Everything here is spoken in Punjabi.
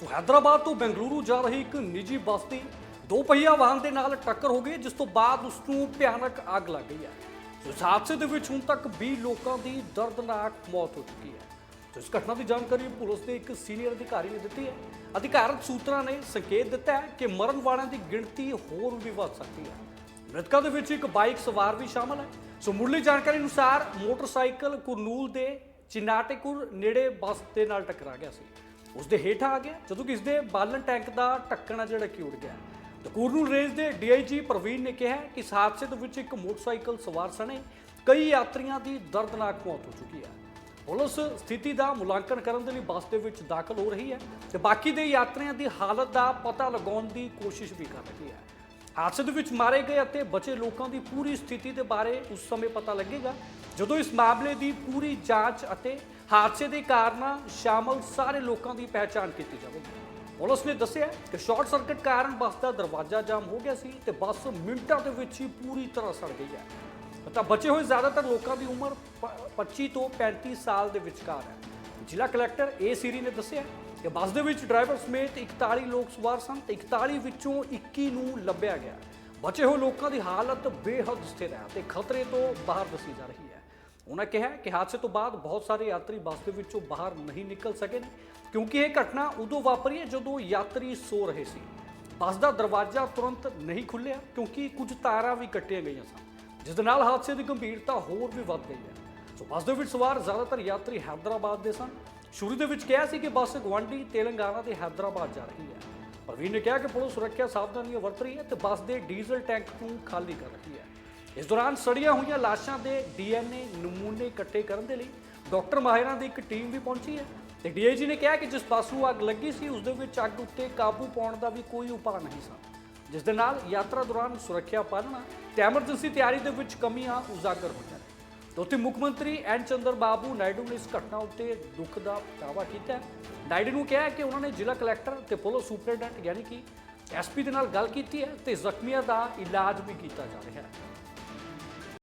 ਸੋ ਹੈਦਰਾਬਾਦ ਤੋਂ ਬੈਂਗਲੁਰੂ ਜਾ ਰਹੀ ਇੱਕ ਨਿੱਜੀ ਬੱਸ ਦੀ ਦੋ ਪਹੀਆ ਵਾਹਨ ਦੇ ਨਾਲ ਟੱਕਰ ਹੋ ਗਈ, ਜਿਸ ਤੋਂ ਬਾਅਦ ਉਸ ਨੂੰ ਭਿਆਨਕ ਅੱਗ ਲੱਗ ਗਈ ਹੈ। ਸੋ ਇਸ ਹਾਦਸੇ ਦੇ ਵਿੱਚ ਹੁਣ ਤੱਕ 20 ਲੋਕਾਂ ਦੀ ਦਰਦਨਾਕ ਮੌਤ ਹੋ ਚੁੱਕੀ ਹੈ। ਇਸ ਘਟਨਾ ਦੀ ਜਾਣਕਾਰੀ ਪੁਲਿਸ ਦੇ ਇੱਕ ਸੀਨੀਅਰ ਅਧਿਕਾਰੀ ਨੇ ਦਿੱਤੀ ਹੈ। ਅਧਿਕਾਰਤ ਸੂਤਰਾਂ ਨੇ ਸੰਕੇਤ ਦਿੱਤਾ ਹੈ ਕਿ ਮਰਨ ਵਾਲਿਆਂ ਦੀ ਗਿਣਤੀ ਹੋਰ ਵੀ ਵੱਧ ਸਕਦੀ ਹੈ। ਮ੍ਰਿਤਕਾਂ ਦੇ ਵਿੱਚ ਇੱਕ ਬਾਈਕ ਸਵਾਰ ਵੀ ਸ਼ਾਮਲ ਹੈ। ਸੋ ਮੁੱਢਲੀ ਜਾਣਕਾਰੀ ਅਨੁਸਾਰ ਮੋਟਰਸਾਈਕਲ ਕੁਰਨੂਲ ਦੇ ਚਿਨਾਟੇਕੁਰ ਨੇੜੇ ਬੱਸ ਦੇ ਨਾਲ ਟਕਰਾ ਗਿਆ ਸੀ। ਉਸ ਦੇ ਹੇਠਾਂ ਆ ਗਿਆ, ਜਦੋਂ ਕਿ ਇਸ ਦੇ ਬਾਲਣ ਟੈਂਕ ਦਾ ਢੱਕਣ ਆ ਜਿਹੜਾ ਕਿ ਉੱਡ ਗਿਆ। ਤੇ ਕੁਰਨੂਲ ਰੇਂਜ ਦੇ ਡੀਆਈਜੀ ਪ੍ਰਵੀਨ ਨੇ ਕਿਹਾ ਕਿ ਇਸ ਹਾਦਸੇ ਦੇ ਵਿੱਚ ਇੱਕ ਮੋਟਰਸਾਈਕਲ ਸਵਾਰ ਸਣੇ ਕਈ ਯਾਤਰੀਆਂ ਦੀ ਦਰਦਨਾਕ ਮੌਤ ਹੋ ਚੁੱਕੀ ਹੈ। ਪੁਲਿਸ ਸਥਿਤੀ ਦਾ ਮੁਲਾਂਕਣ ਕਰਨ ਦੇ ਲਈ ਬੱਸ ਦੇ ਵਿੱਚ ਦਾਖਲ ਹੋ ਰਹੀ ਹੈ ਤੇ ਬਾਕੀ ਦੇ ਯਾਤਰੀਆਂ ਦੀ ਹਾਲਤ ਦਾ ਪਤਾ ਲਗਾਉਣ ਦੀ ਕੋਸ਼ਿਸ਼ ਵੀ ਕਰ ਰਹੀ ਹੈ। ਹਾਦਸੇ ਦੇ ਵਿੱਚ ਮਾਰੇ ਗਏ ਅਤੇ ਬਚੇ ਲੋਕਾਂ ਦੀ ਪੂਰੀ ਸਥਿਤੀ ਦੇ ਬਾਰੇ ਉਸ ਸਮੇਂ ਪਤਾ ਲੱਗੇਗਾ, ਜਦੋਂ ਇਸ ਮਾਮਲੇ ਦੀ ਪੂਰੀ ਜਾਂਚ ਅਤੇ ਹਾਦਸੇ ਦੇ ਕਾਰਨਾਂ ਸ਼ਾਮਲ ਸਾਰੇ ਲੋਕਾਂ ਦੀ ਪਹਿਚਾਣ ਕੀਤੀ ਜਾਵੇਗੀ। ਪੁਲਿਸ ਨੇ ਦੱਸਿਆ ਕਿ ਸ਼ਾਰਟ ਸਰਕਟ ਕਾਰਨ ਬੱਸ ਦਾ ਦਰਵਾਜ਼ਾ ਜਾਮ ਹੋ ਗਿਆ ਸੀ ਤੇ ਬੱਸ ਮਿੰਟਾਂ ਦੇ ਵਿੱਚ ਹੀ ਪੂਰੀ ਤਰ੍ਹਾਂ ਸੜ ਗਈ ਹੈ। ਤਾਂ ਬਚੇ ਹੋਏ ਜ਼ਿਆਦਾਤਰ ਲੋਕਾਂ ਦੀ ਉਮਰ ਪ- 25 ਤੋਂ 35 ਸਾਲ ਦੇ ਵਿਚਕਾਰ ਹੈ। ਜ਼ਿਲ੍ਹਾ ਕਲੈਕਟਰ ਏ ਸੀਰੀ ਨੇ ਦੱਸਿਆ ਕਿ ਬੱਸ ਦੇ ਵਿੱਚ ਡਰਾਈਵਰ ਸਮੇਤ 41 ਲੋਕ ਸਵਾਰ ਸਨ ਤੇ 41 ਵਿੱਚੋਂ 21 ਨੂੰ ਲੱਭਿਆ ਗਿਆ। ਬਚੇ ਹੋਏ ਲੋਕਾਂ ਦੀ ਹਾਲਤ ਬੇਹੱਦ ਸਥਿਰ ਹੈ ਤੇ ਖਤਰੇ ਤੋਂ ਬਾਹਰ ਦੱਸੀ ਜਾ ਰਹੀ ਹੈ। ਉਹਨਾਂ ਕਿਹਾ ਕਿ ਹਾਦਸੇ ਤੋਂ ਬਾਅਦ ਬਹੁਤ ਸਾਰੇ ਯਾਤਰੀ ਬੱਸ ਦੇ ਵਿੱਚੋਂ ਬਾਹਰ ਨਹੀਂ ਨਿਕਲ ਸਕੇ ਨੇ, ਕਿਉਂਕਿ ਇਹ ਘਟਨਾ ਉਦੋਂ ਵਾਪਰੀ ਹੈ ਜਦੋਂ ਯਾਤਰੀ ਸੋ ਰਹੇ ਸੀ। ਬੱਸ ਦਾ ਦਰਵਾਜ਼ਾ ਤੁਰੰਤ ਨਹੀਂ ਖੁੱਲਿਆ ਕਿਉਂਕਿ ਕੁਝ ਤਾਰਾਂ ਵੀ ਕੱਟੀਆਂ ਗਈਆਂ ਸਨ, ਜਿਸ ਦੇ ਨਾਲ ਹਾਦਸੇ ਦੀ ਗੰਭੀਰਤਾ ਹੋਰ ਵੀ ਵੱਧ ਗਈ ਹੈ। ਸੋ ਬੱਸ ਦੇ ਵਿੱਚ ਸਵਾਰ ਜ਼ਿਆਦਾਤਰ ਯਾਤਰੀ ਹੈਦਰਾਬਾਦ ਦੇ ਸਨ। ਸ਼ੁਰੂ ਦੇ ਵਿੱਚ ਕਿਹਾ ਸੀ ਕਿ ਬੱਸ ਗਵਾਂਡੀ ਤੇਲੰਗਾਨਾ ਤੇ ਹੈਦਰਾਬਾਦ ਜਾ ਰਹੀ ਹੈ। ਪ੍ਰਵੀਨ ਨੇ ਕਿਹਾ ਕਿ ਪੁਲਿਸ ਸੁਰੱਖਿਆ ਸਾਵਧਾਨੀਆਂ ਵਰਤ ਰਹੀ ਹੈ ਤੇ ਬੱਸ ਦੇ ਡੀਜ਼ਲ ਟੈਂਕ ਨੂੰ ਖਾਲੀ ਕਰ ਰਹੀ ਹੈ। ਇਸ ਦੌਰਾਨ ਸੜੀਆਂ ਹੋਈਆਂ ਲਾਸ਼ਾਂ ਦੇ ਡੀਐਨਏ ਨਮੂਨੇ ਇਕੱਠੇ ਕਰਨ ਦੇ ਲਈ ਡਾਕਟਰ ਮਾਹਿਰਾਂ ਦੀ ਇੱਕ ਟੀਮ ਵੀ ਪਹੁੰਚੀ ਹੈ ਤੇ ਡੀਆਈਜੀ ਨੇ ਕਿਹਾ ਕਿ ਜਿਸ ਬੱਸ ਅੱਗ ਲੱਗੀ ਸੀ, ਉਸ ਦੇ ਵਿੱਚ ਅੱਗ ਉੱਤੇ ਕਾਬੂ ਪਾਉਣ ਦਾ ਵੀ ਕੋਈ ਉਪਾਅ ਨਹੀਂ ਸੀ ਜਿਸ ਦੇ ਨਾਲ ਯਾਤਰਾ ਦੌਰਾਨ ਸੁਰੱਖਿਆ ਪਾਲਣਾ ਤੇ ਐਮਰਜੈਂਸੀ ਤਿਆਰੀ ਦੇ ਵਿੱਚ ਕਮੀਆਂ ਉਜਾਗਰ ਹੋ ਜਾਣ ਉੱਥੇ ਮੁੱਖ ਮੰਤਰੀ ਐਨ ਚੰਦਰ ਬਾਬੂ ਨਾਇਡੂ ਨੇ ਇਸ ਘਟਨਾ ਉੱਤੇ ਦੁੱਖ ਦਾ ਦਾਅਵਾ ਕੀਤਾ ਹੈ। ਨਾਇਡੂ ਨੂੰ ਕਿਹਾ ਕਿ ਉਹਨਾਂ ਨੇ ਜ਼ਿਲ੍ਹਾ ਕਲੈਕਟਰ ਤੇ ਪੁਲਿਸ ਸੁਪਰਡੈਂਟ ਯਾਨੀ ਕਿ ਐਸਪੀ ਦੇ ਨਾਲ ਗੱਲ ਕੀਤੀ ਹੈ ਤੇ ਜ਼ਖਮੀਆਂ ਦਾ ਇਲਾਜ ਵੀ ਕੀਤਾ ਜਾ ਰਿਹਾ ਹੈ।